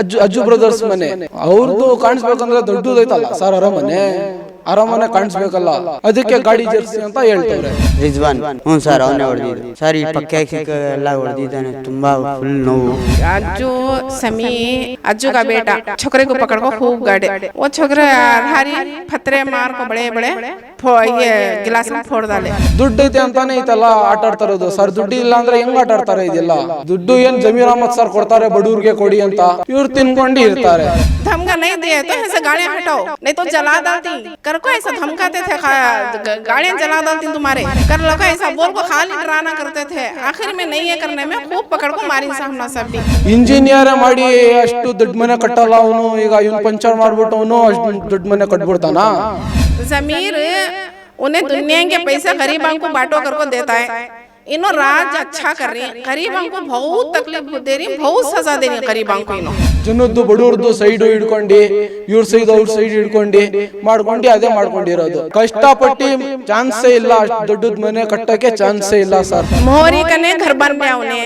Ajju Ajju brothers ಮನೆ. ಅವ್ರದ್ದು ಕಾಣಿಸ್ಬೇಕಂದ್ರೆ ದೊಡ್ಡದೈತಲ್ಲ sir ಅರಮನೆ. ಅರಮನೆ ಕಾಣಿಸ್ಬೇಕಲ್ಲ ಅದಕ್ಕೆ ಗಾಡಿ ಜರ್ಸಿ ಅಂತ ಹೇಳ್ತವ್ರೆ ರಿಜ್ವಾನ್ ಹ್ಞೂ ಸರ್ ಅವನೇ ಹೊಡೆದಿದ್ದು ಸರ್ ಈ ಪಕ್ಕ ಸಿಕ್ಕ ಎಲ್ಲ ಹೊಡೆದಿದ್ದಾನೆ ತುಂಬಾ ಫುಲ್ ನೋವು अज्जू समी अज्जू का बेटा छोकरे को पकड़ को खूब गाड़े वो छोकरे हारी फतरे मार को बड़े बड़े फो- ये गिलास में फोड़ डाले ದುಡ್ಡು ಐತೆ ಅಂತಾನೆ ಐತಲ್ಲ ಆಟ ಆಡ್ತಾ ಇರೋದು ಸರ್ ದುಡ್ಡು ಇಲ್ಲ ಅಂದ್ರೆ ಹೆಂಗ್ ಆಟ ಆಡ್ತಾರೆ ಇದೆಲ್ಲ ದುಡ್ಡು ಏನ್ ಜಮೀರ್ ಅಹಮದ್ ಸರ್ ಕೊಡ್ತಾರೆ ಬಡವ್ರಿಗೆ ಕೊಡಿ ಅಂತ ಇವ್ರು ತಿನ್ಕೊಂಡು ಇರ್ತಾರೆ धमका नहीं दिए तो ऐसे गाड़ियां हटाओ नहीं तो जला डालती कर को ऐसा धमकाते थे खा- ग- गाड़ियां जला डालती तुम्हारे कर लो का ऐसा बोल को खाली डराना करते थे आखिर में नहीं है करने में खूब पकड़ को मारी सामना सब भी ಇಂಜಿನಿಯರ್ ಮಾಡಿ ಅಷ್ಟು ದೊಡ್ಡ ಮನೆ ಕಟ್ಟಲ್ಲ ಅವನು ಈಗ ಇವನ್ ಪಂಚರ್ ಮಾಡ್ಬಿಟ್ಟು ಅವನು ಅಷ್ಟು ದೊಡ್ಡ ಮನೆ ಕಟ್ಬಿಡ್ತಾನ जमीर उन्हें दुनिया के पैसा गरीबों को बांटो कर को देता है इन्हों राज अच्छा कर रही है गरीबों को बहुत तकलीफ दे रही बहुत सजा दे रही है गरीबों को इन्हों ಜನದ್ದು ಬಡವ್ರದ್ದು ಸೈಡ್ ಹಿಡ್ಕೊಂಡು ಇವ್ರ ಸೈಡ್ ಅವ್ರ ಸೈಡ್ ಹಿಡ್ಕೊಂಡು ಮಾಡ್ಕೊಂಡು ಅದೇ ಮಾಡ್ಕೊಂಡಿರೋದು ಕಷ್ಟಪಟ್ಟು ಚಾನ್ಸೇ ಇಲ್ಲ ಅಷ್ಟ್ ದೊಡ್ಡದ್ ಮನೆ ಕಟ್ಟಕ್ಕೆ ಚಾನ್ಸೇ ಇಲ್ಲ ಸರ್ मोहरी कने घर बन गया उन्हें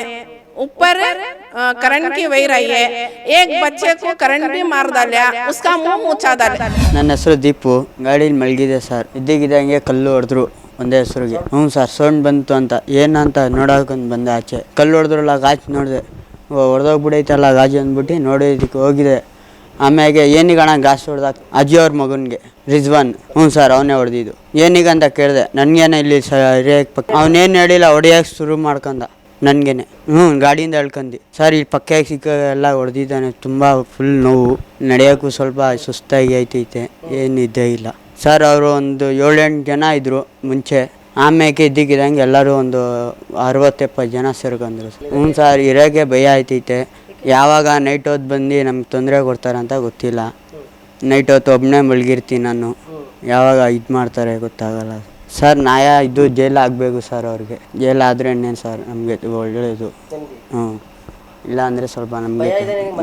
ऊपर अ, करंट की वही रही है एक बच्चे को करंट भी मार डाला उसका मुंह ऊंचा डाला ನನ್ನ ಹೆಸರು ದೀಪು ಗಾಡೀಲಿ ಮಲಗಿದೆ ಸರ್ ಇದ್ದಕ್ಕಿದ್ದಂಗೆ ಕಲ್ಲು ಹೊಡೆದ್ರು ಒಂದೇ ಹೆಸರಿಗೆ. ಹ್ಞೂ ಸರ್ ಸೌಂಡ್ ಬಂತು ಅಂತ. ಏನಂತ ನೋಡೋಕಂತ ಬಂದೆ ಆಚೆ. ಕಲ್ಲು ಹೊಡೆದ್ರಲ್ಲ ಗಾಜ್ ನೋಡಿದೆ. ಹೊಡೆದೋಗ್ಬಿಡೈತಲ್ಲ ಗಾಜು ಅಂದ್ಬಿಟ್ಟು ನೋಡೋದಕ್ಕೆ ಹೋಗಿದೆ. ಆಮ್ಯಾಗೆ ಏನಿಗಣ ಗಾಸ್ ಹೊಡೆದ ಅಜ್ಜಿ ಅವ್ರ ಮಗನಿಗೆ, ರಿಜ್ವಾನ್. ಹ್ಞೂ ಸರ್, ಅವನೇ ಹೊಡೆದಿದ್ದು. ಏನೀಗಂತ ಕೇಳಿದೆ. ನನಗೇನೆ ಇಲ್ಲಿ ಸರಿಯಾಗಿ ಪಕ್ಕ ಅವನೇನು ಹೇಳಿಲ್ಲ, ಹೊಡೆಯೋಕೆ ಶುರು ಮಾಡ್ಕೊಂಡ ನನಗೇನೆ. ಹ್ಞೂ, ಗಾಡಿಯಿಂದ ಹೇಳ್ಕಂಡು ಸರ್ ಇಲ್ಲಿ ಪಕ್ಕ ಸಿಕ್ಕ ಎಲ್ಲ ಹೊಡೆದಿದ್ದಾನೆ. ತುಂಬ ಫುಲ್ ನೋವು. ನಡೆಯೋಕ್ಕೂ ಸ್ವಲ್ಪ ಸುಸ್ತಾಗಿ ಐತೈತೆ ಏನಿದ್ದೇ ಇಲ್ಲ. ಸರ್ ಅವರು ಒಂದು ಏಳೆಂಟು ಜನ ಇದ್ದರು ಮುಂಚೆ. ಆಮೇಲೆ ಇದ್ದಕ್ಕಿದ್ದಂಗೆ ಎಲ್ಲರೂ ಒಂದು ಅರವತ್ತೆಪ್ಪತ್ತು ಜನ ಸೇರ್ಕೊಂಡ್ರು. ಹ್ಞೂ ಸರ್ ಇರೋಕ್ಕೆ ಭಯ ಆಯ್ತೈತೆ. ಯಾವಾಗ ನೈಟ್ ಹೊತ್ತು ಬಂದು ನಮ್ಗೆ ತೊಂದರೆ ಕೊಡ್ತಾರಂತ ಗೊತ್ತಿಲ್ಲ. ನೈಟ್ ಹೊತ್ತು ಒಬ್ಬನೇ ಮಲಗಿರ್ತೀನಿ ನಾನು. ಯಾವಾಗ ಇದು ಮಾಡ್ತಾರೆ ಗೊತ್ತಾಗಲ್ಲ. ಸರ್ ನಾಯ ಇದು ಜೈಲು ಆಗಬೇಕು ಸರ್ ಅವ್ರಿಗೆ. ಜೈಲು ಆದರೆ ಇನ್ನೇನು ಸರ್ ನಮಗೆ ಒಳ್ಳೆಯದು ಹ್ಞೂ. ಇಲ್ಲ ಅಂದರೆ ಸ್ವಲ್ಪ ನಮಗೆ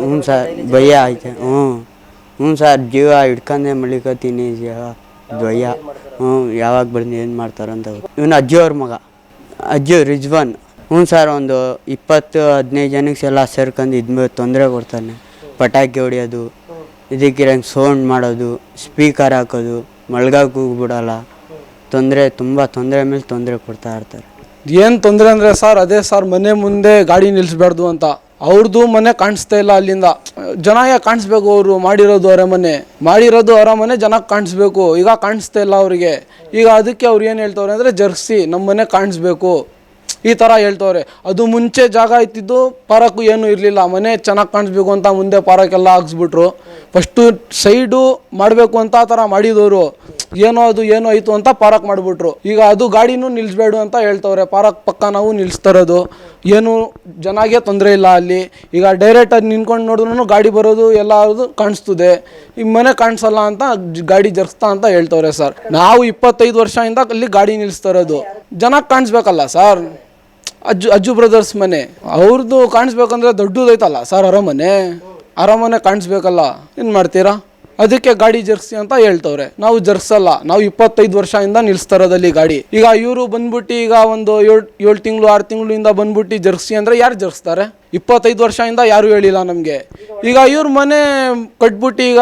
ಹ್ಞೂ ಸರ್ ಭಯ ಆಯ್ತು. ಹ್ಞೂ. ಹ್ಞೂ ಸರ್ ಜೀವ ಹಿಡ್ಕೊಂಡೆ ಮಲಿಕೋತೀನಿ ಜೀವ. ಭಯ ಹ್ಞೂ, ಯಾವಾಗ ಬಂದು ಏನು ಮಾಡ್ತಾರಂತ ಇವನು ಅಜ್ಜಿಯವ್ರ ಮಗ. ಅಜ್ಜಿ ರಿಜ್ವಾನ್. ಹ್ಞೂ ಸರ್, ಒಂದು ಇಪ್ಪತ್ತು, ಹದಿನೈದು ಜನಕ್ಕೆ ಎಲ್ಲ ಸೇರ್ಕೊಂಡು ಇದು ತೊಂದರೆ ಕೊಡ್ತಾನೆ. ಪಟಾಕಿ ಹೊಡಿಯೋದು ಇದಕ್ಕಿರಂಗೆ ಸೌಂಡ್ ಮಾಡೋದು, ಸ್ಪೀಕರ್ ಹಾಕೋದು ಬಿಡಲ್ಲ ತೊಂದರೆ, ತುಂಬ ತೊಂದರೆ ಮೇಲೆ ತೊಂದರೆ ಕೊಡ್ತಾ ಇರ್ತಾರೆ. ಏನು ತೊಂದರೆ ಅಂದರೆ ಸರ್, ಅದೇ ಸರ್, ಮನೆ ಮುಂದೆ ಗಾಡಿ ನಿಲ್ಲಿಸ್ಬಾರ್ದು ಅಂತ. ಅವ್ರದ್ದು ಮನೆ ಕಾಣಿಸ್ತಾ ಇಲ್ಲ ಅಲ್ಲಿಂದ. ಜನ ಯಾಕೆ ಕಾಣಿಸ್ಬೇಕು ಅವರು? ಮಾಡಿರೋದು ಅರಮನೆ. ಮಾಡಿರೋದು ಅರಮನೆ ಜನಕ್ಕೆ ಕಾಣಿಸ್ಬೇಕು. ಈಗ ಕಾಣಿಸ್ತಾ ಇಲ್ಲ ಅವರಿಗೆ. ಈಗ ಅದಕ್ಕೆ ಅವ್ರು ಏನು ಹೇಳ್ತವ್ರೆ ಅಂದರೆ ಜರ್ಸಿ ನಮ್ಮ ಮನೆ ಕಾಣಿಸ್ಬೇಕು. ಈ ಥರ ಹೇಳ್ತವ್ರೆ. ಅದು ಮುಂಚೆ ಜಾಗ ಇತ್ತಿದ್ದು ಪಾರಕ್ಕು ಏನೂ ಇರಲಿಲ್ಲ. ಮನೆ ಚೆನ್ನಾಗಿ ಕಾಣಿಸ್ಬೇಕು ಅಂತ ಮುಂದೆ ಪಾರಕ್ಕೆಲ್ಲ ಹಾಕ್ಸ್ಬಿಟ್ರು. ಫಸ್ಟು ಸೈಡು ಮಾಡಬೇಕು ಅಂತ ಆ ಥರ ಮಾಡಿದವರು. ಏನೋ ಅದು, ಏನೋ ಆಯಿತು ಅಂತ ಪಾರಕ್ ಮಾಡಿಬಿಟ್ರು. ಈಗ ಅದು ಗಾಡಿನೂ ನಿಲ್ಲಿಸ್ಬೇಡು ಅಂತ ಹೇಳ್ತವ್ರೆ. ಪಾರಕ್ ಪಕ್ಕ ನಾವು ನಿಲ್ಲಿಸ್ತಾರದು ಏನು ಜನಾಗೆ ತೊಂದರೆ ಇಲ್ಲ ಅಲ್ಲಿ. ಈಗ ಡೈರೆಕ್ಟಾಗಿ ನಿಂತ್ಕೊಂಡು ನೋಡಿದ್ರು ಗಾಡಿ ಬರೋದು ಎಲ್ಲ ಅದು ಕಾಣಿಸ್ತದೆ. ಈ ಮನೆ ಕಾಣಿಸಲ್ಲ ಅಂತ ಗಾಡಿ ಜರ್ಸ್ತಾ ಅಂತ ಹೇಳ್ತವ್ರೆ ಸರ್ ನಾವು ಇಪ್ಪತ್ತೈದು ವರ್ಷದಿಂದ ಅಲ್ಲಿ ಗಾಡಿ ನಿಲ್ಲಿಸ್ತಾ ಜನಕ್ಕೆ ಕಾಣಿಸ್ಬೇಕಲ್ಲ ಸರ್ ಅಜ್ಜು ಅಜ್ಜು ಬ್ರದರ್ಸ್ ಮನೆ. ಅವ್ರದ್ದು ಕಾಣಿಸ್ಬೇಕಂದ್ರೆ ದೊಡ್ಡದೈತಲ್ಲ ಸರ್ ಅರಮನೆ. ಅರಮನೆ ಕಾಣಿಸ್ಬೇಕಲ್ಲ. ಏನು ಮಾಡ್ತೀರಾ? ಅದಕ್ಕೆ ಗಾಡಿ ಜರ್ಸಿ ಅಂತ ಹೇಳ್ತವ್ರೆ. ನಾವು ಜರ್ಸಲ್ಲ, ನಾವು ಇಪ್ಪತ್ತೈದು ವರ್ಷದಿಂದ ನಿಲ್ಸ್ತಾರದಲ್ಲಿ ಗಾಡಿ. ಈಗ ಇವರು ಬಂದ್ಬಿಟ್ಟು ಈಗ ಒಂದು ಏಳು ಏಳು ತಿಂಗಳು, ಆರು ತಿಂಗಳಿಂದ ಬಂದ್ಬಿಟ್ಟು ಜರ್ಸಿ ಅಂದರೆ ಯಾರು ಜರ್ಸ್ತಾರೆ? ಇಪ್ಪತ್ತೈದು ವರ್ಷದಿಂದ ಯಾರು ಹೇಳಿಲ್ಲ ನಮಗೆ. ಈಗ ಇವ್ರ ಮನೆ ಕಟ್ಬಿಟ್ಟು ಈಗ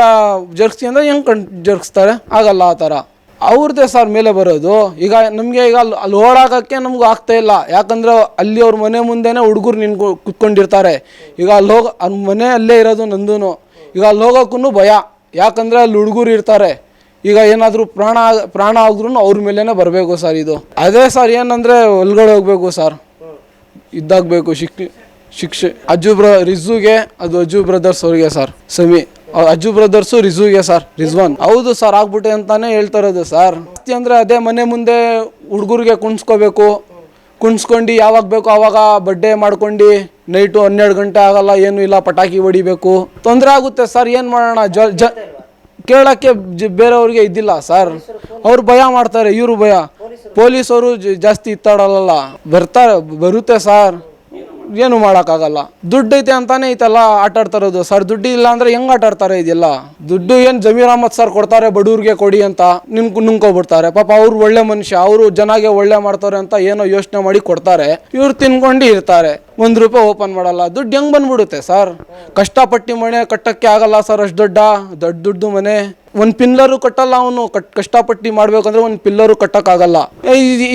ಜರ್ಸಿ ಅಂದರೆ ಹೆಂಗೆ ಕಣ್, ಜರ್ಸ್ತಾರೆ? ಆಗಲ್ಲ ಆ ಥರ. ಅವ್ರದ್ದೇ ಸರ್ ಮೇಲೆ ಬರೋದು. ಈಗ ನಮಗೆ ಈಗ ಅಲ್ಲಿ ಅಲ್ಲಿ ಓಡಾಗೋಕ್ಕೆ ನಮ್ಗೆ ಆಗ್ತಾ ಇಲ್ಲ. ಯಾಕಂದ್ರೆ ಅಲ್ಲಿ ಅವ್ರ ಮನೆ ಮುಂದೆನೇ ಹುಡುಗರು ನಿನ್ಕೊ ಕುತ್ಕೊಂಡಿರ್ತಾರೆ. ಈಗ ಅಲ್ಲಿ ಹೋಗ ಮನೆ ಅಲ್ಲೇ ಇರೋದು ನಂದೂನು. ಈಗ ಅಲ್ಲಿ ಹೋಗೋಕ್ಕೂ ಭಯ. ಯಾಕಂದ್ರೆ ಅಲ್ಲಿ ಹುಡುಗರು ಇರ್ತಾರೆ. ಈಗ ಏನಾದರೂ ಪ್ರಾಣ ಪ್ರಾಣ ಆದ್ರೂ ಅವ್ರ ಮೇಲೇ ಬರಬೇಕು ಸರ್ ಇದು. ಅದೇ ಸರ್ ಏನಂದರೆ ಒಳಗಡೆ ಹೋಗಬೇಕು ಸರ್. ಇದ್ದಾಗಬೇಕು ಶಿಕ್ಷೆ ಶಿಕ್ಷೆ. ಅಜ್ಜು ಬ್ರ ರಿಜುಗೆ ಅದು ಅಜ್ಜು ಬ್ರದರ್ಸ್ ಅವ್ರಿಗೆ ಸರ್, ಸಮಿ. ಅಜ್ಜು ಬ್ರದರ್ಸು ರಿಜುಗೆ ಸರ್, ರಿಜ್ವಾನ್. ಹೌದು ಸರ್ ಆಗ್ಬಿಟ್ಟೆ ಅಂತಾನೆ ಹೇಳ್ತಾ ಇರೋದು ಸರ್. ಅಂದ್ರೆ ಅದೇ ಮನೆ ಮುಂದೆ ಹುಡುಗರಿಗೆ ಕುಣಿಸ್ಕೋಬೇಕು. ಕುಣಿಸ್ಕೊಂಡು ಯಾವಾಗ ಬೇಕೋ ಆವಾಗ ಬಡ್ಡೆ ಮಾಡ್ಕೊಂಡು ನೈಟು ಹನ್ನೆರಡು ಗಂಟೆ ಆಗಲ್ಲ, ಏನು ಇಲ್ಲ, ಪಟಾಕಿ ಹೊಡಿಬೇಕು. ತೊಂದರೆ ಆಗುತ್ತೆ ಸರ್ ಏನು ಮಾಡೋಣ? ಜ ಜ, ಕೇಳೋಕ್ಕೆ ಬೇರೆಯವ್ರಿಗೆ ಇದ್ದಿಲ್ಲ ಸರ್ ಅವ್ರು ಭಯ ಮಾಡ್ತಾರೆ, ಇವರು ಭಯ. ಪೊಲೀಸವರು ಜಾಸ್ತಿ ಇತ್ತಾಡಲ್ಲ ಬರ್ತಾರೆ, ಬರುತ್ತೆ ಸರ್ ಏನು ಮಾಡೋಕ್ಕಾಗಲ್ಲ. ದುಡ್ಡು ಐತೆ ಅಂತಾನೆ ಐತೆಲ್ಲ, ಆಟ ಇರೋದು ಸರ್, ದುಡ್ಡು ಇಲ್ಲ ಅಂದ್ರೆ ಹೆಂಗ್ ಆಟ ಆಡ್ತಾರೆ ಇದೆಲ್ಲ? ದುಡ್ಡು ಏನು ಜಮೀರ್ ಅಹಮದ್ ಸರ್ ಕೊಡ್ತಾರೆ ಬಡವ್ರಿಗೆ ಕೊಡಿ ಅಂತ ನಿಮ್ಗೆ ನುಂಗ್ಕೊಬಿಡ್ತಾರೆ. ಪಾಪ ಅವ್ರು ಒಳ್ಳೆ ಮನುಷ್ಯ, ಅವರು ಜನಗೆ ಒಳ್ಳೆ ಮಾಡ್ತಾರೆ ಅಂತ ಏನೋ ಯೋಚನೆ ಮಾಡಿ ಕೊಡ್ತಾರೆ. ಇವ್ರು ತಿನ್ಕೊಂಡು ಇರ್ತಾರೆ. ಒಂದು ರೂಪಾಯಿ ಓಪನ್ ಮಾಡಲ್ಲ. ದುಡ್ಡು ಹೆಂಗ್ ಬಂದ್ಬಿಡುತ್ತೆ ಸರ್? ಕಷ್ಟಪಟ್ಟು ಮನೆ ಕಟ್ಟಕ್ಕೆ ಆಗಲ್ಲ ಸರ್ ಅಷ್ಟು ದೊಡ್ಡ? ದೊಡ್ಡ ದುಡ್ಡು ಮನೆ. ಒಂದು ಪಿಲ್ಲರು ಕಟ್ಟಲ್ಲ ಅವನು. ಕಟ್ ಕಷ್ಟಪಟ್ಟು ಮಾಡ್ಬೇಕಂದ್ರೆ ಒಂದು ಪಿಲ್ಲರು ಕಟ್ಟಕ್ಕಾಗಲ್ಲ.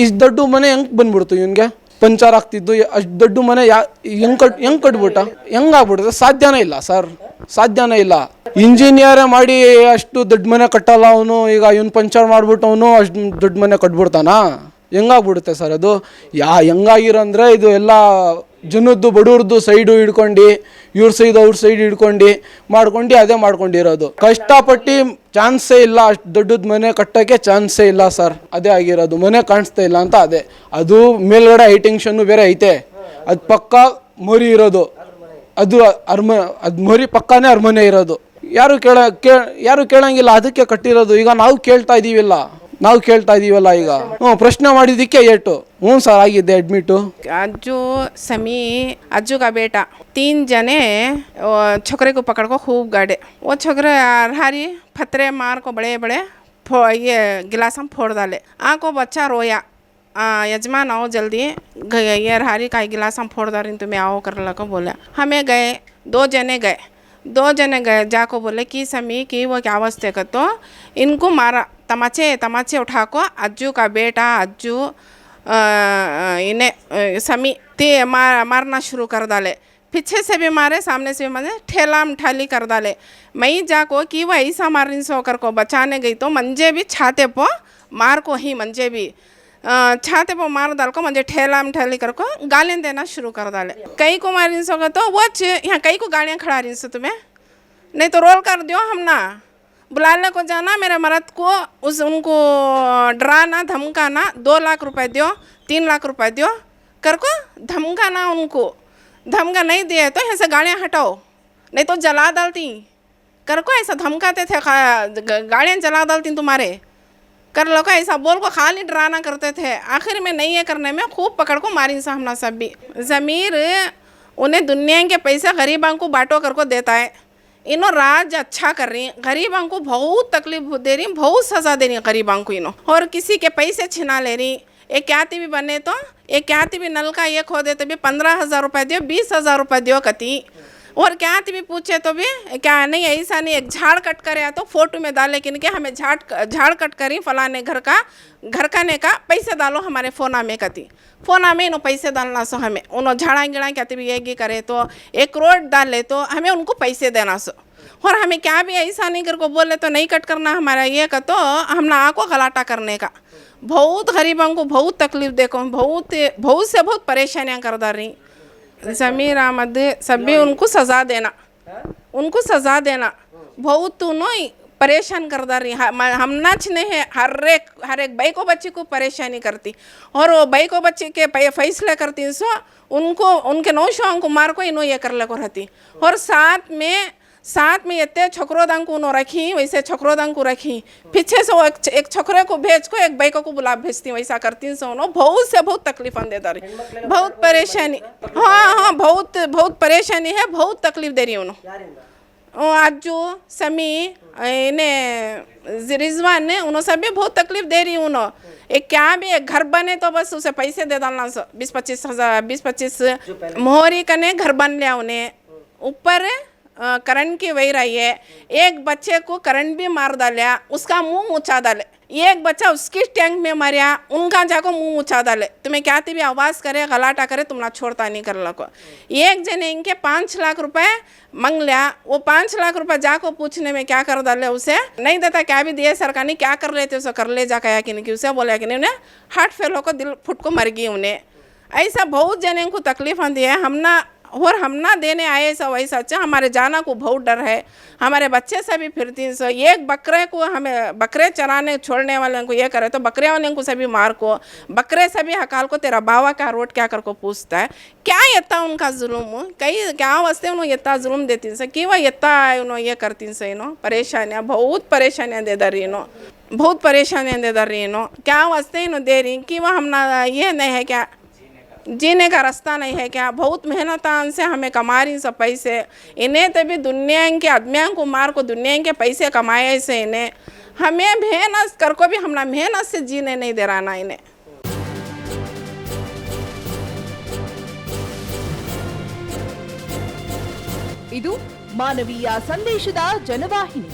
ಇಷ್ಟು ದೊಡ್ಡ ಮನೆ ಹೆಂಗ್ ಬಂದ್ಬಿಡ್ತು ಇವನ್ಗೆ? ಪಂಚರ್ ಆಗ್ತಿದ್ದು ಅಷ್ಟು ದೊಡ್ಡ ಮನೆ ಯಾ ಹೆಂಗ್ ಕಟ್ ಹೆಂಗ್ ಕಟ್ಬಿಟ್ಟ? ಹೆಂಗ್ ಆಗ್ಬಿಡುತ್ತೆ? ಸಾಧ್ಯನೇ ಇಲ್ಲ, ಸರ್. ಸಾಧ್ಯನೇ ಇಲ್ಲ. ಇಂಜಿನಿಯರೇ ಮಾಡಿ ಅಷ್ಟು ದೊಡ್ಡ ಮನೆ ಕಟ್ಟಲ್ಲ ಅವನು. ಈಗ ಇವನು ಪಂಚರ್ ಮಾಡ್ಬಿಟ್ಟು ಅವನು ಅಷ್ಟು ದೊಡ್ಡ ಮನೆ ಕಟ್ಬಿಡ್ತಾನ? ಹೆಂಗಾಗ್ಬಿಡುತ್ತೆ ಸರ್ ಅದು? ಯಾ ಹೆಂಗಾಗಿರಂದ್ರೆ ಇದು ಎಲ್ಲ ಜನದ್ದು ಬಡವ್ರದ್ದು ಸೈಡು ಹಿಡ್ಕೊಂಡು, ಇವ್ರ ಸೈಡ್ ಅವ್ರ ಸೈಡ್ ಹಿಡ್ಕೊಂಡು ಮಾಡ್ಕೊಂಡು, ಅದೇ ಮಾಡ್ಕೊಂಡಿರೋದು ಕಷ್ಟಪಟ್ಟು ಚಾನ್ಸೇ ಇಲ್ಲ, ಅಷ್ಟು ದೊಡ್ಡದ ಮನೆ ಕಟ್ಟೋಕ್ಕೆ ಚಾನ್ಸೇ ಇಲ್ಲ ಸರ್. ಅದೇ ಆಗಿರೋದು. ಮನೆ ಕಾಣಿಸ್ತಾ ಇಲ್ಲ ಅಂತ ಅದೇ. ಅದು ಮೇಲ್ಗಡೆ ಹೈಟೆನ್ಷನ್ನು ಬೇರೆ ಐತೆ. ಅದು ಪಕ್ಕ ಮರಿ ಇರೋದು. ಅದು ಅರ್ಮ, ಅದು ಮರಿ ಪಕ್ಕನೇ ಅರಮನೆ ಇರೋದು. ಯಾರು ಕೇಳ, ಕೇ, ಯಾರು ಕೇಳಂಗಿಲ್ಲ, ಅದಕ್ಕೆ ಕಟ್ಟಿರೋದು. ಈಗ ನಾವು ಕೇಳ್ತಾ ಇದೀವಿಲ್ಲ. ನಾವು ಕೇಳ್ತಾ ಇದೀವಲ್ಲ ಈಗ ಹ್ಞೂ ಪ್ರಶ್ನೆ ಮಾಡಿದ್ದಕ್ಕೆ ಏಟು ಹ್ಞೂ ಸರ್ ಆಗಿದ್ದೆ ಅಡ್ಮಿಟು अज्जू समी अज्जू का बेटा तीन जने वो छोकरे को पकड़ को खूब गाड़े वो छोकरे हारी फतरे मार को बड़े बड़े फो ये गिलास हम फोड़ डाले आ को बच्चा रोया आ, यजमान आओ जल्दी ग- ये हारी का गिलास हम फोड़ डाल रही तुम्हें आओ कर लगा बोला हमें गए दो जने गए दो जने गए, जाको बोले कि, समी, की वो क्या अवस्थे का तो? इनको मारा, तमाचे तमाचे उठा को अज्जू का बेटा, अज्जू इन्हें समी, ते मार मारना शुरू कर डाले। पीछे से भी मारे, सामने से भी मारे, ठेला मठाली कर डाले। मैं जाको कि वो ऐसा मारने से होकर को बचाने गई तो मंजे भी छाते पो, मार को ही मंजे भी। छाते पर मार डाल को मुझे ठेला में ठेली कर को गालियाँ देना शुरू कर डाले कई को मारिन सो तो वो यहाँ कई को गालियाँ खड़ा रही सो तुम्हें नहीं तो रोल कर दियो हम ना बुलाने को जाना मेरे मर्द को उस उनको डराना धमकाना दो लाख रुपए दियो तीन लाख रुपए दियो कर को धमकाना उनको धमका नहीं दिए तो यहाँ से गाड़ियाँ हटाओ नहीं तो जला डालती कर को ऐसा धमकाते थे गाड़ियाँ जला डालती तुम्हारे कर लो का ऐसा बोल को खाली डराना करते थे। आखिर में नहीं ये करने में, खूब पकड़ को मारी सामना सब भी। ज़मीर उन्हें दुनिया के पैसे गरीबों को बांटो कर को देता है। इनो राज अच्छा कर रही गरीबों को बहुत तकलीफ़ दे रही बहुत सजा दे रही गरीबों को इनो। और किसी के पैसे छिना ले रही एक क्याती भी बने तो एक क्याती भी नल का ये खो दे तो भी पंद्रह हज़ार रुपये दियो, बीस हज़ार रुपये दियो कती। और क्या भी पूछे तो भी, क्या नहीं, ऐसा नहीं, एक झाड़ कट करे तो फ़ोटो में डाले कि हमें झाड़ झाड़ कट करी फलाने घर का घर का ने का, पैसे डालो हमारे फोना में कती। फोना में इन्हों पैसे डालना सो हमें उन्होंने झाड़ा गिड़ा कहते भी ये करे तो एक करोड़ डाल तो हमें उनको पैसे देना सो। और हमें क्या भी ऐसा नहीं कर को बोले तो नहीं कट करना हमारा ये का तो हम ना आको गलाटा करने का। बहुत गरीबों को बहुत तकलीफ़ देखो, बहुत बहुत से बहुत परेशानियाँ कर डाल रही। ज़मीर अहमद, सभी उनको सज़ा देना। उनको सज़ा देना। बहुत उन्होंने परेशान कर दा रही हम नाच नहीं है। हर एक हर एक भाई को बच्चे को परेशानी करती। और वो भाई को बच्चे के फैसला करती सो उनको, उनके नौशों को मार को इनो ये कर ले को रहती। और साथ में साथ में इतने छोकरोदां को उन्हों रखी वैसे छोकरोदां को रखी। पीछे से वो एक, एक छोकरे को भेज को एक भाई को बुला भेजती वैसा करती सो उन्हों बहुत से बहुत तकलीफ़ दे रही। बहुत परेशानी। हाँ हाँ बहुत बहुत परेशानी है बहुत तकलीफ़ दे रही उन्हों। और अज्जू समी इन्हें रिजवान ने उन्होंने सभी बहुत तकलीफ़ दे रही उन्हों। एक क्या भी एक घर बने तो बस उसे पैसे दे डालना बीस पच्चीस हज़ार बीस पच्चीस मोहरी कने घर बन लिया उन्हें। ऊपर करंट की वही रही है एक बच्चे को करंट भी मार डालिया उसका मुँह ऊँचा डाले एक बच्चा उसकी टैंक में मरिया उनका जाको मुँह ऊँचा डाले तुम्हें क्या थी भी आवाज़ करे गलाटा करे तुमला छोड़ता नहीं कर लो एक जने इनके पाँच लाख रुपए मंग लिया वो पाँच लाख रुपए जाको पूछने में क्या कर डाले उसे नहीं देता क्या भी दिए सरकार ने क्या कर लेते उसे कर ले जा कहा कि नहीं उसे बोला कि नहीं उन्हें हार्ट फेल होकर दिल फुट को मर गई उन्हें ऐसा बहुत जने को तकलीफ़ आती है हम ना और हम ना देने आए सब वैसा अच्छा हमारे जाना को बहुत डर है। हमारे बच्चे से भी फिरती सो, एक बकरे को हमें, बकरे चराने, छोड़ने वाले को ये करे तो बकरे वाले को सभी मार को, बकरे से भी हकाल को, तेरा बावा का रोट क्या कर को पूछता है। क्या इतना उनका जुलूम? कई, क्या वास्ते उन्होंने येता जुलूम देती से कि वह इतना उन्होंने ये करती से इनो परेशानियाँ, बहुत परेशानियाँ दे दर इनो बहुत परेशानियाँ दे दर रही इनो क्या वस्ते इनो दे रही कि वह हम ना, ये नहीं है क्या? जीने का रास्ता नहीं है क्या बहुत मेहनतान से हमें कमा रही सब पैसे इन्हें तभी दुनिया के आदमियों को मार को दुनिया के पैसे कमाए से इन्हें हमें मेहनत कर को भी हमने मेहनत से जीने नहीं दे रहा ना इन्हें ಇದು ಮಾನವೀಯ ಸಂದೇಶದ ಜನವಾಹಿನಿ